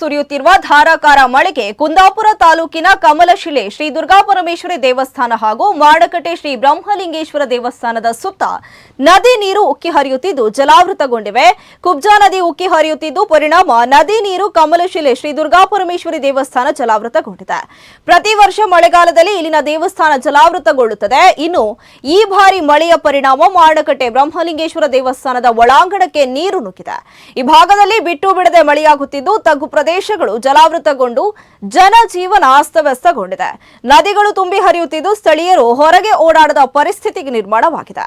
ಸುರಿಯುತ್ತಿರುವ ಧಾರಾಕಾರ ಮಳೆಗೆ ಕುಂದಾಪುರ ತಾಲೂಕಿನ ಕಮಲಶಿಲೆ ಶ್ರೀ ದುರ್ಗಾಪರಮೇಶ್ವರಿ ದೇವಸ್ಥಾನ ಹಾಗೂ ಮಾಡಕಟ್ಟೆ ಶ್ರೀ ಬ್ರಹ್ಮಲಿಂಗೇಶ್ವರ ದೇವಸ್ಥಾನದ ಸುತ್ತ ನದಿ ನೀರು ಉಕ್ಕಿ ಹರಿಯುತ್ತಿದ್ದು ಜಲಾವೃತಗೊಂಡಿವೆ. ಕುಬ್ಜಾ ನದಿ ಉಕ್ಕಿ ಹರಿಯುತ್ತಿದ್ದು ಪರಿಣಾಮ ನದಿ ನೀರು ಕಮಲಶಿಲೆ ಶ್ರೀ ದುರ್ಗಾಪರಮೇಶ್ವರಿ ದೇವಸ್ಥಾನ ಜಲಾವೃತಗೊಂಡಿದೆ. ಪ್ರತಿ ವರ್ಷ ಮಳೆಗಾಲದಲ್ಲಿ ಇಲ್ಲಿನ ದೇವಸ್ಥಾನ ಜಲಾವೃತಗೊಳ್ಳುತ್ತದೆ. ಇನ್ನು ಈ ಬಾರಿ ಮಳೆಯ ಪರಿಣಾಮ ಮಾಡಕಟ್ಟೆ ಬ್ರಹ್ಮಲಿಂಗೇಶ್ವರ ದೇವಸ್ಥಾನದ ಒಳಾಂಗಣಕ್ಕೆ ನೀರು ನುಗ್ಗಿದೆ. ಈ ಭಾಗದಲ್ಲಿ ಬಿಟ್ಟು ಬಿಡದೆ ಮಳೆಯಾಗುತ್ತಿದ್ದು ತಗ್ಗು ಪ್ರದೇಶಗಳು ಜಲಾವೃತಗೊಂಡು ಜನಜೀವನ ಅಸ್ತವ್ಯಸ್ತಗೊಂಡಿದೆ. ನದಿಗಳು ತುಂಬಿ ಹರಿಯುತ್ತಿದ್ದು ಸ್ಥಳೀಯರು ಹೊರಗೆ ಓಡಾಡದ ಪರಿಸ್ಥಿತಿಗೆ ನಿರ್ಮಾಣವಾಗಿದೆ.